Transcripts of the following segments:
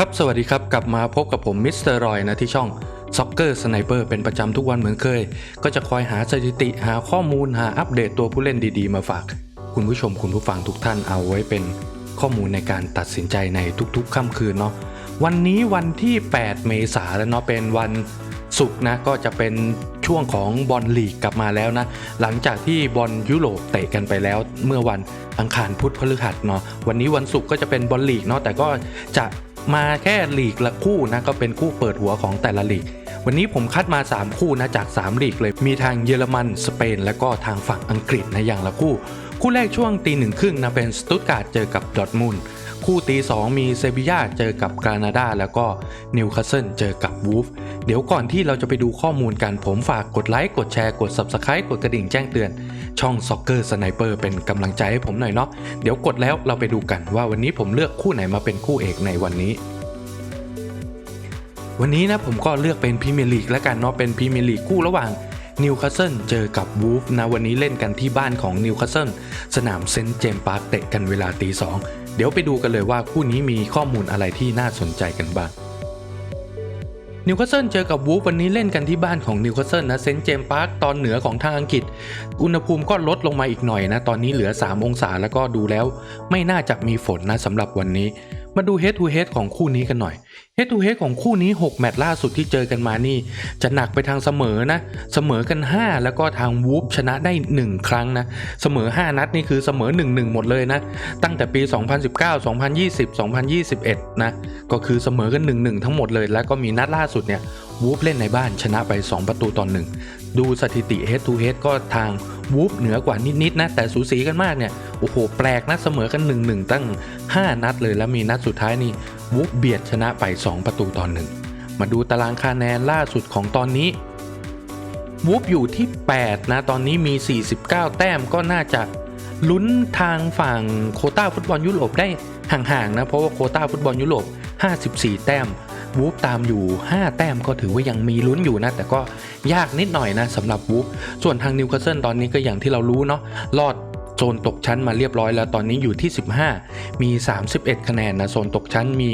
ครับสวัสดีครับ กลับมาพบกับผมมิสเตอร์รอยนะที่ช่อง Soccer Sniper เปอร์เป็นประจำทุกวันเหมือนเคย ก็จะคอยหาสถิติหาข้อมูลหาอัปเดตตัวผู้เล่นดีๆ มาฝาก คุณผู้ชมคุณผู้ฟังทุกท่านเอาไว้เป็นข้อมูลในการตัดสินใจในทุกๆค่ำคืนเนาะวันนี้วันที่ 8 เมษาแล้วเนาะเป็นวันศุกร์นะก็จะเป็นช่วงของบอลลีกกลับมาแล้วนะ หลังจากที่บอลยุโรปเตะกันไปแล้ว เมื่อวันอังคารพุธพฤหัสเนาะวันนี้วันศุกร์ก็จะเป็นบอลลีกเนาะแต่ก็จะ มาแค่ลีกละคู่นะก็เป็นคู่เปิดหัวของแต่ละลีก วันนี้ผมคัดมา 3 คู่นะจาก 3 ลีกเลย มีทางเยอรมันสเปน และก็ทางฝั่งอังกฤษนะอย่างละคู่ คู่แรกช่วงตีหนึ่งครึ่งนะเป็นสตุตการ์ดเจอกับดอร์ทมุนด์ คู่ตีสองมีเซบียาเจอกับกรานาดาแล้วก็นิวคาสเซิลเจอกับวูฟเดี๋ยวก่อนที่เราจะไปดูข้อมูลกันผมฝากกดไลค์กดแชร์กด Subscribe กดกระดิ่งแจ้งเตือน ช่อง Soccer Sniper เป็นกำลังใจให้ผมหน่อยเนาะเดี๋ยวกดแล้วเราไปดูกันว่าวันนี้ผมเลือกคู่ไหนมาเป็นคู่เอกในวันนี้วันนี้นะผมก็เลือกเป็นพรีเมียร์ลีกแล้วกันเนาะเป็นพรีเมียร์ลีกคู่ระหว่างนิวคาสเซิลเจอกับวูฟนะวันนี้เล่นกันที่บ้านของนิวคาสเซิลสนามเซนต์เจมส์พาร์คเตะกันเวลาตีสอง เดี๋ยวไปดูกันเลยว่าคู่นี้มีข้อมูลอะไรที่น่าสนใจกันบ้างนิวคาสเซิลเจอกับวูฟวันนี้เล่นกันที่บ้านของนิวคาสเซิลนะเซนต์เจมส์พาร์คตอนเหนือของทางอังกฤษ อุณหภูมิก็ลดลงมาอีกหน่อยนะ ตอนนี้เหลือ 3 องศาแล้วก็ดูแล้ว ไม่น่าจะมีฝนนะสำหรับวันนี้ มาดู head to head ของคู่นี้กันหน่อย head to head ของคู่นี้ 6 แมตช์ล่าสุดที่เจอกันมานี่ จะหนักไปทางเสมอนะ เสมอกัน 5 แล้วก็ทางวูฟชนะได้ 1 ครั้งนะ เสมอ 5 นัดนี่คือเสมอ 1-1 หมดเลยนะ ตั้งแต่ปี 2019 2020 2021 นะ ก็คือเสมอกัน 1-1 ทั้งหมดเลย แล้วก็มีนัดล่าสุดเนี่ย วูฟเล่นในบ้านชนะไป 2 ประตูต่อหนึ่งดูสถิติ head to head ก็ทางวูฟเหนือกว่านิดๆนะแต่สูสีกันมากเนี่ยโอ้โหแปลกนะเสมอกัน 1-1 ตั้ง 5 นัดเลยแล้วมีนัดสุดท้ายนี่วูฟเบียดชนะไป 2 ประตูต่อหนึ่งมาดูตารางคะแนนล่าสุดของตอนนี้วูฟอยู่ที่ 8 นะ ตอนนี้มี 49 แต้มก็น่าจะลุ้นทางฝั่งโคต้าฟุตบอลยุโรปได้ห่างๆนะ เพราะว่าโคต้าฟุตบอลยุโรป54 แต้ม วูฟตามอยู่ 5 แต้มก็ถือว่ายังมีลุ้นอยู่นะ แต่ก็ยากนิดหน่อยนะสำหรับวูฟส่วนทางนิวคาสเซิลตอนนี้ก็อย่างที่เรารู้เนาะรอดโซนตกชั้นมาเรียบร้อยแล้วตอนนี้อยู่ที่ 15 มี 31 คะแนนนะโซนตกชั้นมี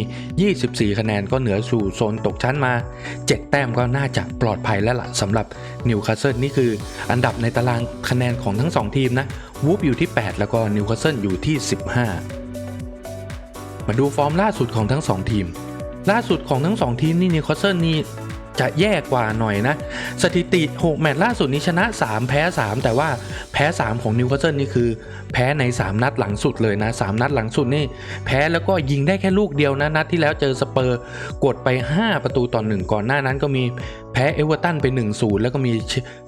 24 คะแนนก็เหนือสู่โซนตกชั้นมา 7 แต้มก็น่าจะปลอดภัยแล้วล่ะสำหรับนิวคาสเซิลนี่คืออันดับในตารางคะแนนของทั้ง 2 ทีมนะวูฟอยู่ที่ 8 แล้วก็นิวคาสเซิลอยู่ที่ 15 มาดูฟอร์มล่าสุดของทั้ง 2 ทีม ล่าสุดของทั้ง 2 ทีมนี่นิวคาสเซิลนี่จะแย่กว่าหน่อยนะ สถิติ 6 แมตช์ล่าสุดนี้ชนะ 3 แพ้ 3 แต่ว่าแพ้ 3 ของนิวคาสเซิลนี่คือ แพ้ใน 3 นัดหลังสุดเลยนะ 3 นัดหลังสุดนี่ แพ้แล้วก็ยิงได้แค่ลูกเดียวนะ นัดที่แล้วเจอสเปอร์กดไป 5 ประตูต่อ 1 ก่อนหน้านั้นก็มีแพ้เอเวอร์ตันไป 1-0 แล้วก็มี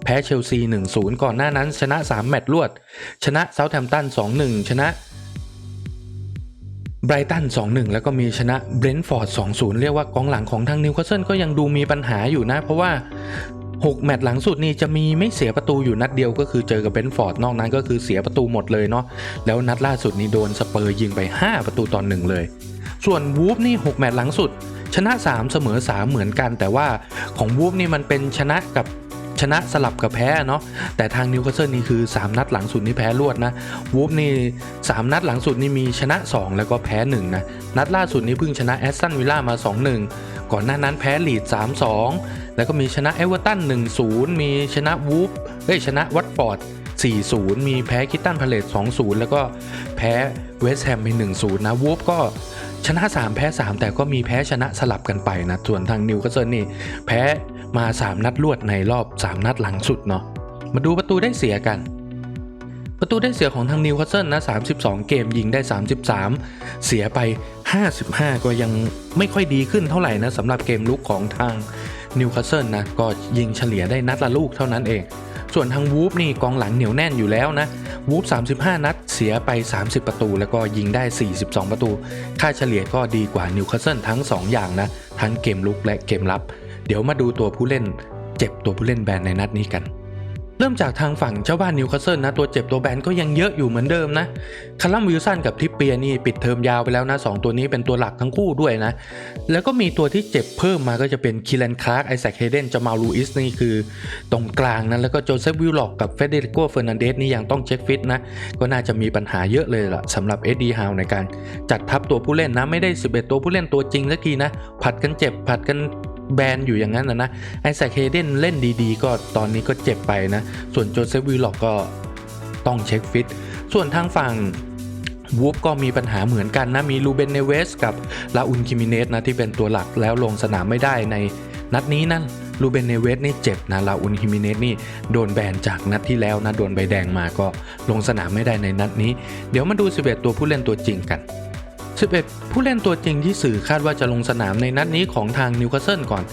แพ้เชลซี 1-0 ก่อนหน้านั้น ชนะ 3 แมตช์รวด ชนะเซาท์แฮมป์ตัน 2-1 ชนะ ไบรตัน 2-1 แล้วก็มีชนะเบรนท์ฟอร์ด 2-0 เรียกว่ากองหลังของทางนิวคาสเซิลก็ยังดูมีปัญหาอยู่นะ เพราะว่า 6 แมตช์หลังสุดนี่จะมีไม่เสียประตูอยู่นัดเดียวก็คือเจอกับเบรนท์ฟอร์ด นอกนั้นก็คือเสียประตูหมดเลยเนาะแล้วนัดล่าสุดนี่โดนสเปอร์ยิงไป 5 ประตูต่อหนึ่งเลย ส่วนวูฟนี่ 6 แมตช์หลังสุด ชนะ 3 เสมอ 3 เหมือนกัน แต่ว่าของวูฟนี่มันเป็นชนะกับ ชนะสลับกับแพ้เนาะแต่ทางนิวคาสเซิลนี่คือ 3 นัดหลังสุดนี่แพ้รวดนะวูฟนี่ 3 นัดหลังสุดนี่มีชนะ 2 แล้วก็แพ้1นะนัดล่าสุดนี่เพิ่งชนะแอสตันวิลล่ามา 2-1 ก่อนหน้านั้นแพ้ลีด 3-2 แล้วก็มีชนะเอเวอร์ตัน 1-0 มีชนะวูฟเอ้ยชนะวัตฟอร์ด4-0 มีแพ้คิตตันพาเลต2-0 แล้วก็แพ้เวสต์แฮมไป1-0 นะวูฟก็ชนะ 3 แพ้ 3 แต่ก็มีแพ้ชนะสลับกันไปนะ ส่วนทางนิวคาสเซิลนี่แพ้ มา 3 นัดรวดในรอบ 3 นัดหลังสุดเนาะมาดูประตูได้เสียกัน ประตูได้เสียของทางนิวคาสเซิลนะ 32 เกมยิงได้ 33 เสียไป 55 ก็ยังไม่ค่อยดีขึ้นเท่าไหร่นะสำหรับเกมลุกของทางนิวคาสเซิลนะก็ยิงเฉลี่ยได้นัดละลูกเท่านั้นเองส่วนทางวูฟนี่กองหลังเหนียวแน่นอยู่แล้วนะวูฟ35 นัดเสียไป 30 ประตู แล้วก็ยิงได้ 42 ประตู ค่าเฉลี่ยก็ดีกว่านิวคาสเซิลทั้ง 2 อย่างนะ ทั้งเกมลุกและเกมรับ เดี๋ยวมาดูตัวผู้เล่น เจ็บตัวผู้เล่นแบนในนัดนี้กัน เริ่มจากทางฝั่งเจ้าบ้านนิวคาสเซิลนะตัวเจ็บตัวแบนก็ยังเยอะอยู่เหมือนเดิมนะคาร์ลัมวิลสันกับทิปเปียนี่ปิดเทอมยาวไปแล้วนะสองตัวนี้เป็นตัวหลักทั้งคู่ด้วยนะ แล้วก็มีตัวที่เจ็บเพิ่มมาก็จะเป็นคิลันคลาร์กไอแซคเฮเดนจามาลูอิสนี่คือตรงกลางนะแล้วก็โจเซฟวิลล็อกกับเฟเดริโกเฟอร์นันเดสนี่ยังต้องเช็คฟิตนะก็น่าจะมีปัญหาเยอะเลยล่ะสำหรับเอ็ดดี้ฮาวในการจัดทัพตัวผู้เล่นนะไม่ได้ 11 ตัวผู้เล่นตัวจริงสักทีนะผัดกันเจ็บผัดกัน แบนอยู่อย่างนั้นนะนะไอแซคเฮเดนเล่นดีๆ ก็ตอนนี้ก็เจ็บไปนะ ส่วนโจเซฟวิลล็อกก็ต้องเช็คฟิต ส่วนทางฝั่งวูฟก็มีปัญหาเหมือนกันนะ มีลูเบนเนเวสกับลาอุนคิมิเนสนะที่เป็นตัวหลักแล้วลงสนามไม่ได้ในนัดนี้นะลูเบนเนเวสนี่เจ็บนะลาอุนคิมิเนสนี่โดนแบนจากนัดที่แล้วนะโดนใบแดงมาก็ลงสนามไม่ได้ในนัดนี้ เดี๋ยวมาดู 11 ตัวผู้เล่นตัวจริงกัน 11 ผู้เล่นตัวจริงที่สื่อคาดว่าจะลงสนามในนัดนี้ของทางนิวคาสเซิลก่อน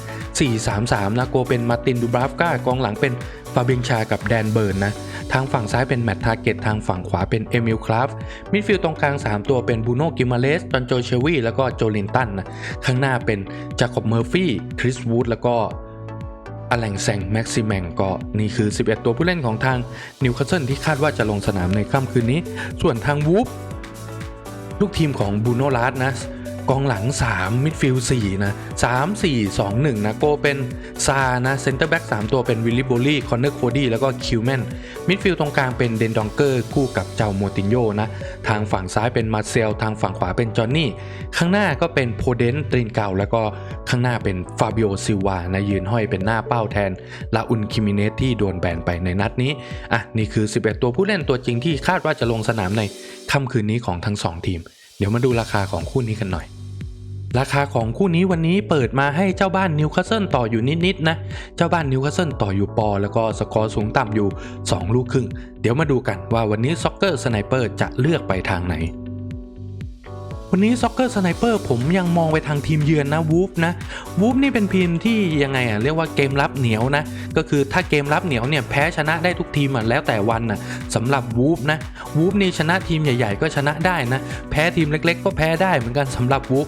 4-3-3 นะโกเป็นมาร์ตินดูบราฟกากองหลังเป็นฟาบิงชากับแดนเบิร์นนะ ทางฝั่งซ้ายเป็นแมตต์ทาร์เก็ตทางฝั่งขวาเป็นเอมิลคราฟมิดฟิลด์ตรงกลาง 3 ตัวเป็นบูโนกิมาเลสจอนโจเชวีแล้วก็โจลินตันนะ ข้างหน้าเป็นจาคอบเมอร์ฟี่คริสวูดแล้วก็อแลงแซงแม็กซิแมงก็นี่คือ 11 ตัวผู้เล่นของทางนิวคาสเซิลที่คาดว่าจะลงสนามในค่ำคืนนี้ ส่วนทางวูฟ ลูกทีมของบูโนลาสนะ กองหลัง 3 มิดฟิลด์4นะ3 4 2 1 นะโกเป็นซานะเซนเตอร์แบ็ก3ตัวเป็นวิลลิโบลี่คอนเนอร์โคดี้แล้วก็คิวแมนมิดฟิลด์ตรงกลางเป็นเดนดองเกอร์คู่กับเจ้าโมตินโยนะ ทางฝั่งซ้ายเป็นมาเซล ทางฝั่งขวาเป็นจอห์นนี่ ข้างหน้าก็เป็นโพเดนตรินเก่า แล้วก็ข้างหน้าเป็นฟาบิโอซิวานะยืนห้อยเป็นหน้าเป้าแทนลาอุนคิมิเนสที่โดนแบนไปในนัดนี้อะนี่คือ 11 ตัวผู้เล่นตัวจริงที่คาดว่าจะลงสนามในค่ำคืนนี้ของทั้งสองทีม ดี๋ยวมาดูราคาของคู่นี้กันหน่อย ราคาของคู่นี้วันนี้เปิดมาให้เจ้าบ้านนิวคาสเซิลต่ออยู่นิดๆนะ เจ้าบ้านนิวคาสเซิลต่ออยู่ปอ แล้วก็สกอร์สูงต่ำอยู่ 2 ลูกครึ่ง เดี๋ยวมาดูกันว่าวันนี้ซ็อกเกอร์สไนเปอร์จะเลือกไปทางไหน วันนี้ซ็อกเกอร์สไนเปอร์ผมยังมองไปทางทีมเยือนนะวูฟนะวูฟนี่เป็นทีมที่ยังไงอะเรียกว่าเกมรับเหนียวนะ ก็คือถ้าเกมรับเหนียวเนี่ยแพ้ชนะได้ทุกทีมอะแล้วแต่วันน่ะสำหรับวูฟนะวูฟนี่ชนะทีมใหญ่ๆ ก็ชนะได้นะ แพ้ทีมเล็กๆ ก็แพ้ได้เหมือนกันสำหรับวูฟ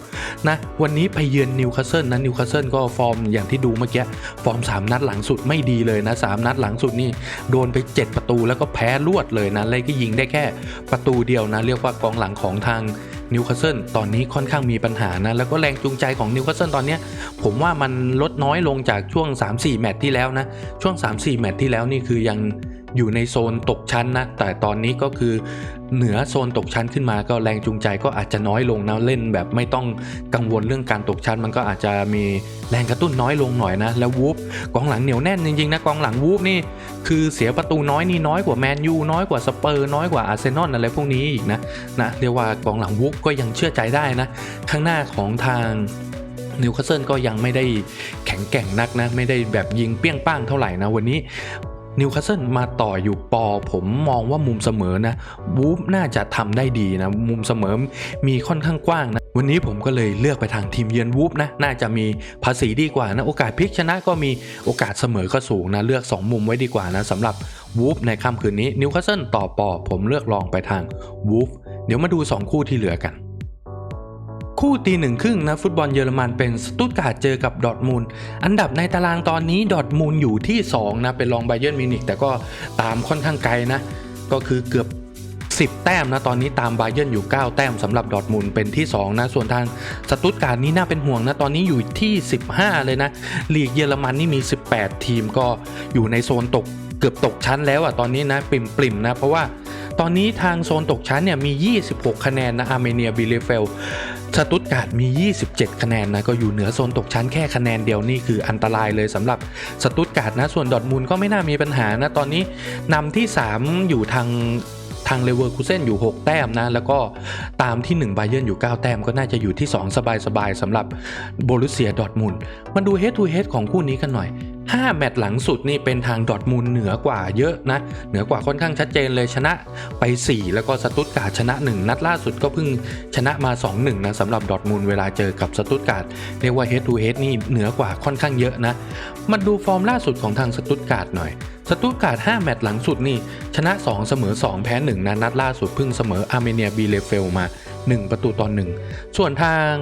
นะวันนี้ไปเยือนนิวคาสเซิลนะนิวคาสเซิลก็ฟอร์มอย่างที่ดูเมื่อกี้ฟอร์ม 3 นัดหลังสุดไม่ดีเลยนะสามนัดหลังสุดนี่โดนไป 7 ประตูแล้วก็แพ้รวดเลยนะเลยก็ยิงได้แค่ประตูเดียวนะ เรียกว่ากองหลังของทาง นิวคาสเซิลตอนนี้ค่อนข้างมีปัญหานะ แล้วก็แรงจูงใจของนิวคาสเซิลตอนนี้ ผมว่ามันลดน้อยลงจากช่วง 3-4 แมตช์ที่แล้วนะ ช่วง 3-4 แมตช์ที่แล้วนี่คือยัง อยู่ในโซนตกชั้นนะ แต่ตอนนี้ก็คือเหนือโซนตกชั้นขึ้นมาก็แรงจูงใจก็อาจจะน้อยลงนะเล่นแบบไม่ต้องกังวลเรื่องการตกชั้น มันก็อาจจะมีแรงกระตุ้นน้อยลงหน่อยนะ แล้ววูฟกองหลังเหนียวแน่นจริงๆนะกองหลังวูฟนี่คือเสียประตูน้อยนี่น้อยกว่าแมนยูน้อยกว่าสเปอร์น้อยกว่าอาร์เซนอลอะไรพวกนี้อีกนะนะเรียกว่ากองหลังวูฟก็ยังเชื่อใจได้นะ ข้างหน้าของทางนิวคาสเซิลก็ยังไม่ได้แข็งแกร่งนักนะ ไม่ได้แบบยิงเปี้ยงป้างเท่าไหร่นะ วันนี้ นิวคาสเซิลมาต่ออยู่ปอ ผมมองว่ามุมเสมอนะวูฟน่าจะทำได้ดีนะ มุมเสมอมีค่อนข้างกว้างนะ วันนี้ผมก็เลยเลือกไปทางทีมเยือนวูฟนะ น่าจะมีภาษีดีกว่านะ โอกาสพลิกชนะก็มีโอกาสเสมอก็สูงนะ เลือก 2 มุมไว้ดีกว่านะสำหรับวูฟในค่ำคืนนี้นิวคาสเซิลต่อปอ ผมเลือกลองไปทางวูฟเดี๋ยวมาดู 2 คู่ที่เหลือกัน คู่ตีหนึ่งครึ่งนะฟุตบอลเยอรมันเป็นสตุตการ์ดเจอกับดอทมูลอันดับในตารางตอนนี้ดอทมูลอยู่ที่ 2 นะ เป็นรองไบเย r ร์มิวนิกแต่ก็ตามค่อนข้างไกลนะ ก็คือเกือบ 10 แต้มนะ ตอนนี้ตามไบเย r ร์อยู่ 9 แต้มสำหรับดอทมูลเป็นที่ 2 นะ ส่วนทางสตุตการ์ดนี้น่าเป็นห่วงนะ ตอนนี้อยู่ที่ 15 เลยนะลีกเยอรมันนี่มี 18 ทีมก็อยู่ในโซนตกเกือบตกชั้นแล้วอะตอนนี้นะปริ่มๆนะเพราะว่า ตอนนี้ทางโซนตกชั้นเนี่ยมี 26 คะแนนนะอาร์เมเนียบิเลเฟลสตุตการ์ดมี 27 คะแนนนะก็อยู่เหนือโซนตกชั้นแค่คะแนนเดียวนี่คืออันตรายเลยสำหรับสตุตการ์ดนะส่วนดอทมูลก็ไม่น่ามีปัญหานะตอนนี้นำที่ 3 อยู่ทางทางเลเวอร์คูเซนอยู่ 6 แต้มนะ แล้วก็ตามที่1ไบเย r ร์นอยู่ 9 แต้มก็น่าจะอยู่ที่ 2 สบายๆสำหรับโบรุเซียดอทมูลมาดูเฮดทูเฮดของคู่นี้กันหน่อย 5 แมตช์หลังสุดนี่เป็นทางดอทมูลเหนือกว่าเยอะนะ เหนือกว่าค่อนข้างชัดเจนเลยชนะไป 4 แล้วก็สตุตการ์ดชนะ 1 นัดล่าสุดก็เพิ่งชนะมา 2-1 นะสำหรับดอทมูลเวลาเจอกับสตุตการ์ดเรียกว่า head to head นี่เหนือกว่าค่อนข้างเยอะนะมาดูฟอร์มล่าสุดของทางสตุตการ์ดหน่อยสตุตการ์ด5แมตช์หลังสุดนี่ชนะ 2 เสมอ 2 แพ้1นะนัดล่าสุดเพิ่งเสมออาร์เมเนียบีเลเฟลมา 1 ประตูต่อ1ส่วนทาง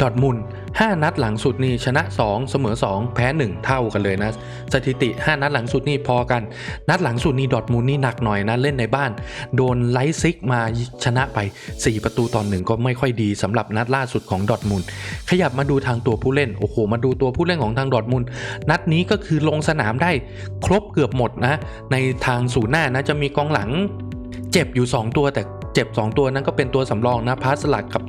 ดอทมุน5นัดหลังสุดนี่ชนะ 2 เสมอ 2 แพ้ 1 เท่ากันเลยนะ สถิติ 5 นัดหลังสุดนี่พอกัน นัดหลังสุดนี่ดอทมุนนี่หนักหน่อยนะ เล่นในบ้าน โดนไลท์ซิกมาชนะไป 4 ประตูต่อ1ก็ไม่ค่อยดีสำหรับนัดล่าสุดของดอทมุนขยับมาดูทางตัวผู้เล่น โอ้โห มาดูตัวผู้เล่นของทางดอทมุนนัดนี้ก็คือลงสนามได้ครบเกือบหมดนะ ในทางศูนย์หน้านะจะมีกองหลังเจ็บอยู่ 2 ตัวแต่ เจ็บ 2 ตัวนั้นก็เป็นตัวสำรองนะพาสลัดกับ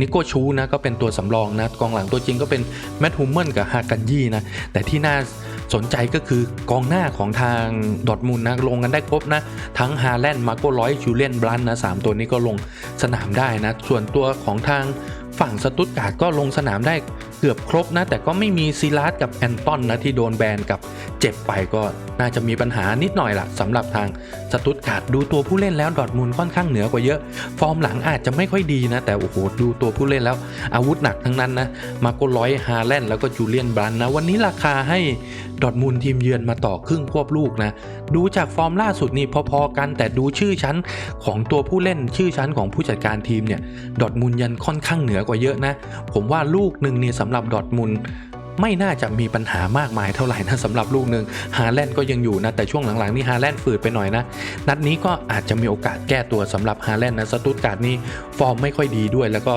นิโกชูนะก็เป็นตัวสำรองนะกองหลังตัวจริงก็เป็นแมตต์ฮูมเมนกับฮากันยี่นะแต่ที่น่าสนใจก็คือกองหน้าของทางดอทมุนด์นะลงกันได้ครบนะ ทั้งฮาแลนด์มาโกร้อยจูเลียนบรันนะสามตัวนี้ก็ลงสนามได้นะ ส่วนตัวของทางฝั่งสตุตการ์ดก็ลงสนามได้เกือบครบนะ แต่ก็ไม่มีซีลาสกับแอนตอนนะที่โดนแบนกับเจ็บไปก็น่าจะมีปัญหานิดหน่อยละสำหรับทางสตุตการ์ดดูตัวผู้เล่นแล้วดอร์ทมุนด์ค่อนข้างเหนือกว่าเยอะ ฟอร์มหลังอาจจะไม่ค่อยดีนะ แต่โอ้โหดูตัวผู้เล่นแล้ว อาวุธหนักทั้งนั้นนะมาโกร้อยฮาแลนด์แล้วก็จูเลียนบรันนะ วันนี้ราคาให้ดอร์ทมุนด์ทีมเยือนมาต่อครึ่งควบลูกนะ ดูจากฟอร์มล่าสุดนี่พอๆกัน แต่ดูชื่อชั้นของตัวผู้เล่นชื่อชั้นของผู้จัดการทีมเนี่ยดอร์ทมุนด์ยันค่อนข้างเหนือกว่าเยอะนะ ผมว่าลูกหนึ่งนี่สำหรับดอร์ทมุนด์ ไม่น่าจะมีปัญหามากมายเท่าไหร่นะสำหรับลูกหนึ่งฮาแลนด์ก็ยังอยู่นะแต่ช่วงหลังๆนี่ฮาแลนด์ฝืดไปหน่อยนะ นัดนี้ก็อาจจะมีโอกาสแก้ตัวสำหรับฮาแลนด์นะสตุตการ์ดนี่ฟอร์มไม่ค่อยดีด้วยแล้วก็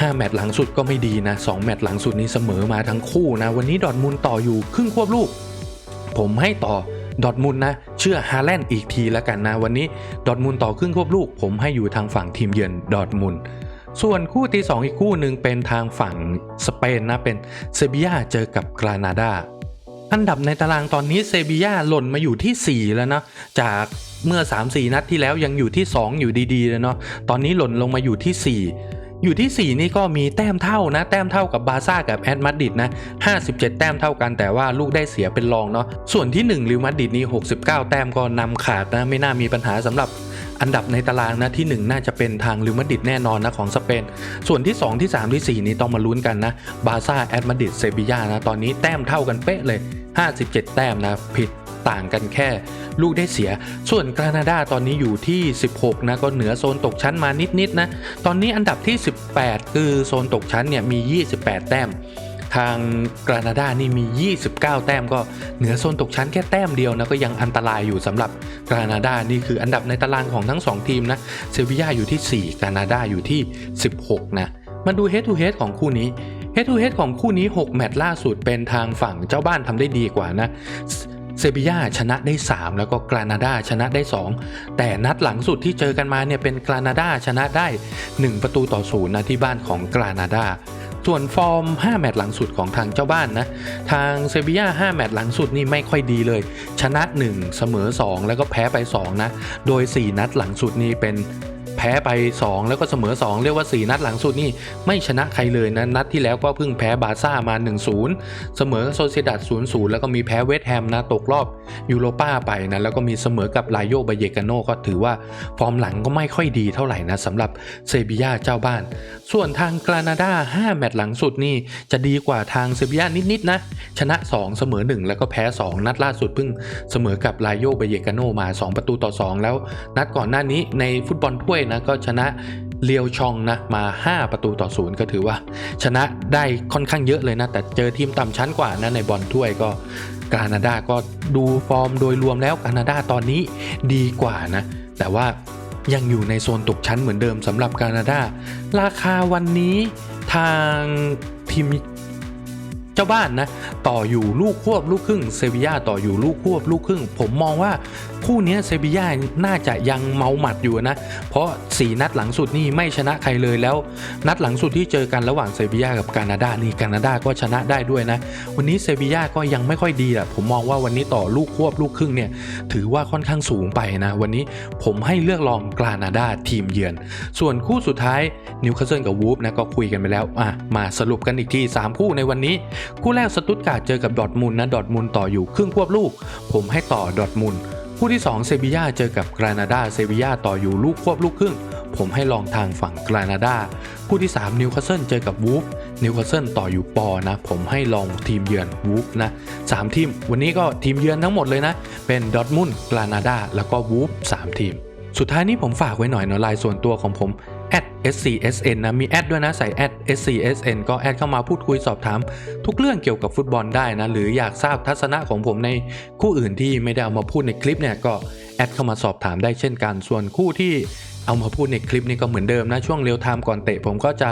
5แมตช์หลังสุดก็ไม่ดีนะ2แมตช์หลังสุดนี้เสมอมาทั้งคู่นะ วันนี้ดอทมุนด์ต่ออยู่ครึ่งควบลูก ผมให้ต่อดอทมุนนะ เชื่อฮาแลนด์อีกทีแล้วกันนะ วันนี้ดอทมุนต่อครึ่งควบลูก ผมให้อยู่ทางฝั่งทีมเยือนดอทมุนด์ ส่วนคู่ที่ 2 อีกคู่หนึ่งเป็นทางฝั่งสเปนนะเป็นเซบียาเจอกับกรานาดาอันดับในตารางตอนนี้เซบียาหล่นมาอยู่ที่ 4 แล้วนะ จากเมื่อ 3-4 นัดที่แล้วยังอยู่ที่ 2 อยู่ดีๆเลยเนาะตอนนี้หล่นลงมาอยู่ที่ 4อยู่ที่ 4 นี่ก็มีแต้มเท่านะ แต้มเท่ากับบาซ่ากับแอตมาดริดนะ 57 แต้มเท่ากันแต่ว่าลูกได้เสียเป็นรองเนาะส่วนที่1ริวมาดริดนี่69 แต้มก็นำขาดนะ ไม่น่ามีปัญหาสำหรับ อันดับในตารางนะที่ 1 น่าจะเป็นทางริวมาดิดแน่นอนนะของสเปน ส่วนที่ 2 ที่ 3 ที่ 4 นี่ต้องมาลุ้นกันนะ บาร์ซ่าแอตมาดิดเซบียานะ ตอนนี้แต้มเท่ากันเป๊ะเลย 57 แต้มนะ ผิดต่างกันแค่ ลูกได้เสีย ส่วนกรานาดาตอนนี้อยู่ที่ 16 นะ ก็เหนือโซนตกชั้นมานิดๆนะตอนนี้อันดับที่ 18 คือโซนตกชั้นเนี่ยมี 28 แต้ม ทางกรานาดานี่มี 29 แต้มก็เหนือโซนตกชั้นแค่แต้มเดียวนะก็ยังอันตรายอยู่สำหรับกรานาดานี่คืออันดับในตารางของทั้ง 2 ทีมนะเซบียาอยู่ที่ 4 กรานาดาอยู่ที่ 16 นะมาดู head to head ของคู่นี้ head to head ของคู่นี้ 6 แมตช์ล่าสุดเป็นทางฝั่งเจ้าบ้านทำได้ดีกว่านะเซบียาชนะได้ 3 แล้วก็กรานาดาชนะได้ 2 แต่นัดหลังสุดที่เจอกันมาเนี่ยเป็นกรานาดาชนะได้ 1 ประตูต่อศูนย์นะที่บ้านของกรานาดา ส่วนฟอร์ม 5 แมตช์หลังสุดของทางเจ้าบ้านนะ ทางเซบีย่า5 แมตช์หลังสุดนี่ไม่ค่อยดีเลย ชนะ 1 เสมอ 2 แล้วก็แพ้ไป 2 นะ โดย 4 นัดหลังสุดนี่เป็น แพ้ไป 2 แล้วก็เสมอ 2 เรียกว่า 4 นัดหลังสุดนี่ไม่ชนะใครเลยนะนัดที่แล้วก็เพิ่งแพ้บาซ่ามา 1-0 เสมอโซเซดัด0-0 แล้วก็มีแพ้เวสต์แฮมนะตกรอบยูโรป้าไปนะแล้วก็มีเสมอกับลายโยบาเยกาโนก็ถือว่าฟอร์มหลังก็ไม่ค่อยดีเท่าไหร่นะสำหรับเซบียาเจ้าบ้าน ส่วนทางกรานาดา 5 แมตช์หลังสุดนี่จะดีกว่าทางเซบียานิดๆนะชนะ 2 เสมอ 1 แล้วก็แพ้ 2 นัดล่าสุดเพิ่งเสมอกับลายโยบาเยกาโนมา 2 ประตูต่อ 2 แล้ว นัดก่อนหน้านี้ในฟุตบอลถ้วยนะ ก็ชนะเลียวชองนะมา 5 ประตูต่อ0ก็ถือว่า ชนะได้ค่อนข้างเยอะเลยนะ แต่เจอทีมต่ำชั้นกว่านะในบอลถ้วยก็กานาดาก็ดูฟอร์มโดยรวมแล้วกานาดาตอนนี้ดีกว่านะ แต่ว่ายังอยู่ในโซนตกชั้นเหมือนเดิมสำหรับกานาดา ราคาวันนี้ทางทีมเจ้าบ้านนะ ต่ออยู่ลูกควบลูกครึ่งเซบียาต่ออยู่ลูกควบลูกครึ่ง ผมมองว่า คู่นี้เซบีย่าน่าจะยังเมาหมัดอยู่นะ เพราะ 4 นัดหลังสุดนี่ไม่ชนะใครเลยแล้ว นัดหลังสุดที่เจอกันระหว่างเซบีย่ากับกานาดานี่กานาดาก็ชนะได้ด้วยนะ วันนี้เซบีย่าก็ยังไม่ค่อยดีแหละผมมองว่าวันนี้ต่อลูกควบลูกครึ่งเนี่ยถือว่าค่อนข้างสูงไปนะ วันนี้ผมให้เลือกลองกรานาดาทีมเยือน ส่วนคู่สุดท้ายนิวคาสเซิลกับวูฟนะก็คุยกันไปแล้วอะมาสรุปกันอีกที3คู่ในวันนี้ คู่แรกสตุตการ์ดเจอกับดอทมุนนะดอทมุนต่ออยู่ครึ่งควบลูก ผมให้ต่อดอทมุน คู่ที่ 2 เซบียาเจอกับกรานาดาเซบียาต่ออยู่ลูกควบลูกครึ่ง ผมให้ลองทางฝั่งกรานาดาคู่ที่ 3 นิวคาสเซิลเจอกับวูฟนิวคาสเซิลต่ออยู่ปอนะ ผมให้ลองทีมเยือนวูฟนะสามทีม วันนี้ก็ทีมเยือนทั้งหมดเลยนะ เป็นดอทมุนกรานาดาแล้วก็วูฟสามทีม สุดท้ายนี้ผมฝากไว้หน่อยเนาะลายส่วนตัวของผม @scsn นะมีแอดด้วยนะใส่แอด @scsn ก็แอดเข้ามาพูดคุยสอบถาม ทุกเรื่องเกี่ยวกับฟุตบอลได้นะ หรืออยากทราบทัศนะของผมในคู่อื่นที่ไม่ได้เอามาพูดในคลิปเนี่ยก็ แอดเข้ามาสอบถามได้เช่นกัน ส่วนคู่ที่เอามาพูดในคลิปนี้ก็เหมือนเดิมนะช่วงเรียวไทม์ก่อนเตะผมก็จะ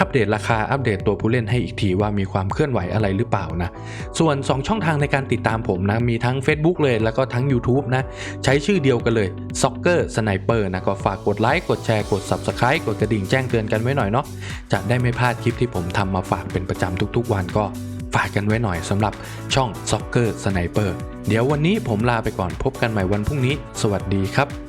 อัปเดตราคาอัปเดตตัวผู้เล่นให้อีกทีว่ามีความเคลื่อนไหวอะไรหรือเปล่านะ ส่วน 2 ช่องทางในการติดตามผมนะ มีทั้ง Facebook เลยแล้วก็ทั้ง YouTube นะ ใช้ชื่อเดียวกันเลย Soccer Sniper นะ ก็ฝากกดไลค์กดแชร์กด Subscribe กดกระดิ่งแจ้งเตือนกันไว้หน่อยเนาะจะได้ไม่พลาดคลิปที่ผมทำมาฝากเป็นประจำทุกๆ วันก็ ฝากกันไว้หน่อยสำหรับช่อง Soccer Sniper เดี๋ยววันนี้ผมลาไปก่อนพบกันใหม่วันพรุ่งนี้ สวัสดีครับ